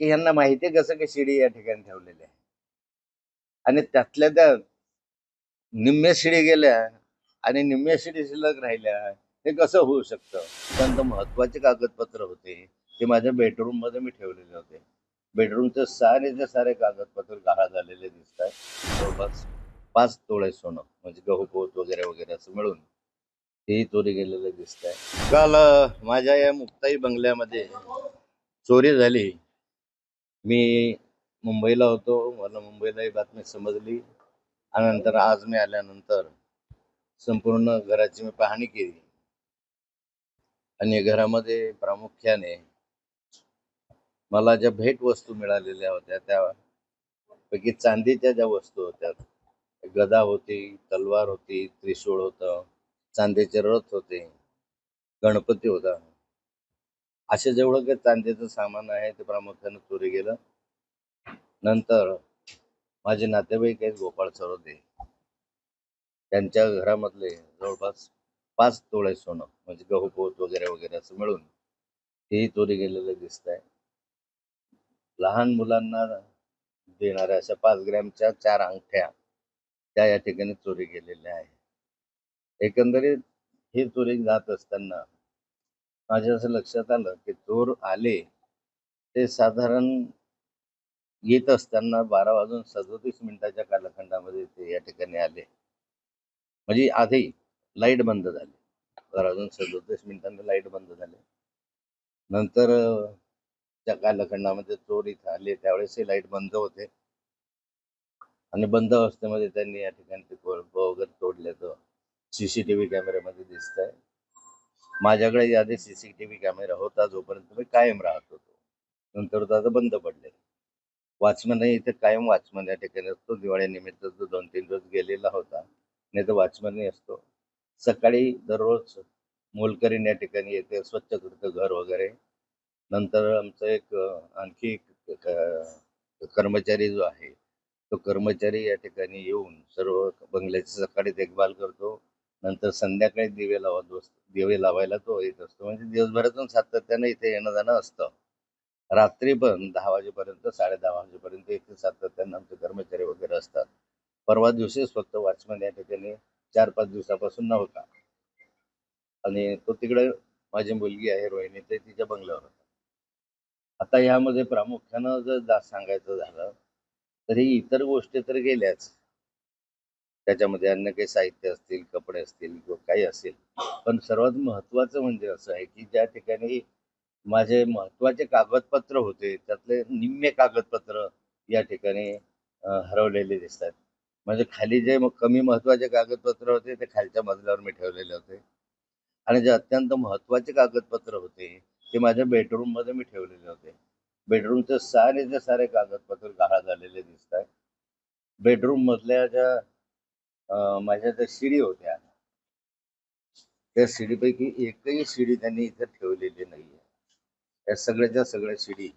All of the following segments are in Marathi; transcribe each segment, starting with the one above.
की यांना माहिती आहे कसं की शिडी या ठिकाणी ठेवलेली आहे. आणि त्यातल्या त्या निम्म्या शिडी गेल्या आणि निम्म्या शिडी शिल्लक राहिल्या हे कसं होऊ शकतं? अत्यंत महत्त्वाचे कागदपत्र होते. ते माझ्या बेडरूममध्ये मी ठेवलेले होते. बेडरूमचे सारेचे सारे कागदपत्र गहाळ झालेले दिसत आहेत. जवळपास पाच तोळे सोनं म्हणजे गहू पोत वगैरे वगैरे असं मिळून तेही चोरी गेलेलं दिसत आहे काल माझ्या या मुक्ताई बंगल्यामध्ये चोरी झाली. मी मुंबईला होतो. मला मुंबईला ही बातमी समजली. आणि नंतर आज मी आल्यानंतर संपूर्ण घराची मी पाहणी केली. आणि घरामध्ये प्रामुख्याने मला ज्या भेट वस्तू मिळालेल्या होत्या त्यापैकी चांदीच्या ज्या वस्तू होत्या गदा होती तलवार होती त्रिशूळ होतं चांदीचे रथ होते गणपती होता. असे जेवढं काही चांदीचं सामान आहे ते प्रामुख्याने चोरी गेलं. नंतर माझे नातेवाईक आहेत गोपाळ सरोदे. त्यांच्या घरामधले जवळपास पाच तोळे सोनं म्हणजे गहू पोत वगैरे वगैरे असं मिळून हेही चोरी गेलेलं दिसत आहे. लहान मुलांना देणाऱ्या अशा पाच ग्रॅमच्या चार अंगठ्या त्या या ठिकाणी चोरी गेलेल्या आहे एकंदरीत ही चोरी जात असताना माझ्या असं लक्षात आलं की चोर आले ते साधारण येत असताना बारा वाजून सदोतीस मिनिटाच्या कालखंडामध्ये ते या ठिकाणी आले. म्हणजे आधी लाइट बंद झाली. बारा वाजून सदोतीस मिनिटांनी लाइट बंद झाले. नंतर त्या कालखंडामध्ये चोर इथं आले त्यावेळेस लाइट बंद होते. आणि बंद अवस्थेमध्ये त्यांनी या ठिकाणी ते कोळप वगैरे तोडल्याचं सीसीटीव्ही कॅमेऱ्यामध्ये दिसत आहे माझ्याकडे आधी सीसीटीव्ही कॅमेरा होता जोपर्यंत मी कायम राहत होतो. नंतर तो आता बंद पडले वॉचमनही इथे कायम वॉचमन या ठिकाणी असतो. दिवाळीनिमित्त तो दोन तीन दिवस गेलेला होता. नाही तर वॉचमनही असतो. सकाळी दररोज मोलकरीन या ठिकाणी येते स्वच्छ करतं घर वगैरे. नंतर आमचं एक आणखी एक कर्मचारी जो आहे तो कर्मचारी या ठिकाणी येऊन सर्व बंगल्याची सकाळी देखभाल करतो. नंतर संध्याकाळी दिवे लावत दिवे लावायला तो येत असतो. म्हणजे दिवसभरातून सातत्यानं इथे येणं जाणं असतं. रात्री पण दहा वाजेपर्यंत साडे दहा वाजेपर्यंत इथे सातत्यानं आमचे कर्मचारी वगैरे असतात. परवा दिवशीच फक्त वॉचमॅन या ठिकाणी चार पाच दिवसापासून नव्हता. आणि तो तिकडे माझी मुलगी आहे रोहिणी ते तिच्या बंगल्यावर होता. आता यामध्ये प्रामुख्यानं जर जा सांगायचं झालं तर ही इतर गोष्टी तर गेल्याच. त्याच्यामध्ये अन्य काही साहित्य असतील कपडे असतील किंवा काही असेल. पण सर्वात महत्वाचं म्हणजे असं आहे की ज्या ठिकाणी माझे महत्त्वाचे कागदपत्र होते त्यातले निम्मे कागदपत्र या ठिकाणी हरवलेले दिसतात. म्हणजे खाली जे कमी महत्त्वाचे कागदपत्र होते ते खालच्या मजल्यावर मी ठेवलेले होते. आणि जे अत्यंत महत्त्वाचे कागदपत्र होते ते माझ्या बेडरूममध्ये मी ठेवलेले होते. बेडरूमचे सारेचे सारे कागदपत्र गहाळ झालेले दिसत आहे बेडरूम मधल्या ज्या माझ्या ज्या शिडी होत्या त्या शिडीपैकी एकही शिडी त्यांनी इथे ठेवलेली नाहीये. त्या सगळ्याच्या सगळ्या शिडी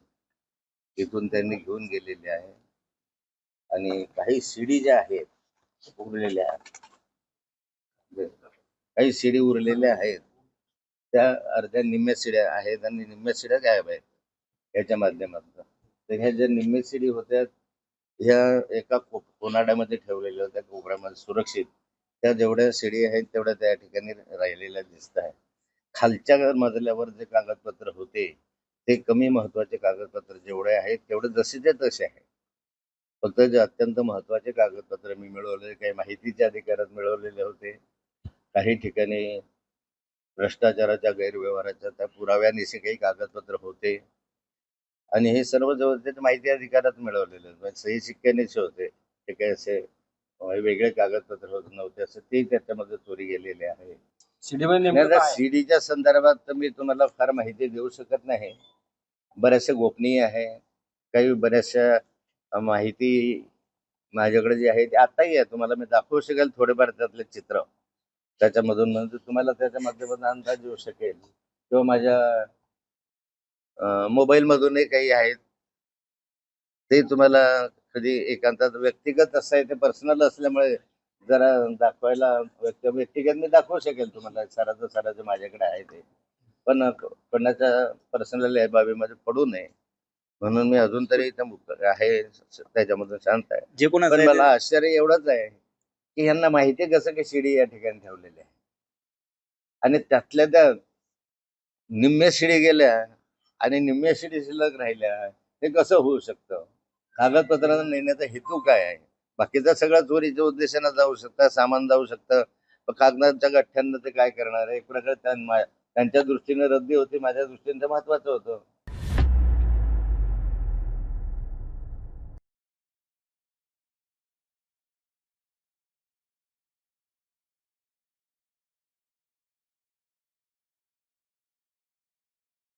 तिथून त्यांनी घेऊन गेलेल्या आहे. आणि काही शिडी ज्या आहेत उरलेल्या काही शिडी उरलेल्या आहेत त्या अर्ध्या निम्म्या शिड्या आहेत आणि निम्म्या शिड्या गायब आहेत. याच्या माध्यमातून. तर ह्या ज्या निम्म्या शिडी होत्या ह्या एका कोप कोनाड्यामध्ये ठेवलेल्या त्या कोपऱ्यामध्ये सुरक्षित त्या जेवढ्या शिडी आहेत तेवढ्या त्या ठिकाणी राहिलेल्या दिसत आहे खालच्या मजल्यावर जे कागदपत्र होते ते कमी महत्त्वाचे कागदपत्र जेवढे आहेत तेवढे जसेच्या तसे आहे फक्त जे अत्यंत महत्त्वाचे कागदपत्र मी मिळवले काही माहितीच्या अधिकारात मिळवलेले होते. काही ठिकाणी भ्रष्टाचाराच्या गैरव्यवहाराच्या त्या पुराव्यानिशी काही कागदपत्र होते. आणि हे सर्व जवळ ते माहिती अधिकारात मिळवलेले. म्हणजे सही शिक्क्यानेच होते ते काही असे वेगळे कागदपत्र होत नव्हते असं ते त्याच्यामध्ये चोरी गेलेले आहे. सीडीच्या संदर्भात तर मी तुम्हाला फार माहिती देऊ शकत नाही. बऱ्याचशा गोपनीय आहे. काही बऱ्याचशा माहिती माझ्याकडे जी आहे ती आताही आहे. तुम्हाला मी दाखवू शकेल थोडेफार त्यातले चित्र. त्याच्यामधून म्हणजे तुम्हाला त्याच्या माध्यमातून अंदाज येऊ शकेल. किंवा माझ्या मोबाईल मधूनही काही आहेत. ते तुम्हाला कधी एकांतात व्यक्तिगत असं आहे ते पर्सनल असल्यामुळे जरा दाखवायला व्यक्ती व्यक्तिगत मी दाखवू शकेल तुम्हाला. सराचं सराचं माझ्याकडे आहे ते. पण कोणाच्या पर्सनल बाबीमध्ये पडू नये. म्हणून मी अजून तरी आहे त्याच्यामधून शांत आहे. जे कोण मला आश्चर्य एवढंच आहे की यांना माहिती कसं की शिडी या ठिकाणी ठेवलेली आहे. आणि त्यातल्या त्या निम्म्या शिडी गेल्या आणि निम्म्या सीटी शिल्लक राहिल्या हे कसं होऊ शकतं? कागदपत्रांना नेण्याचा हेतू काय आहे? बाकीचा सगळा चोरीच्या उद्देशानं जाऊ शकतं सामान जाऊ शकतं. पण गठ्ठ्यांना ते काय करणार आहे? एक प्रकारे त्यांच्या दृष्टीने रद्दी होती माझ्या दृष्टीने ते महत्वाचं होतं.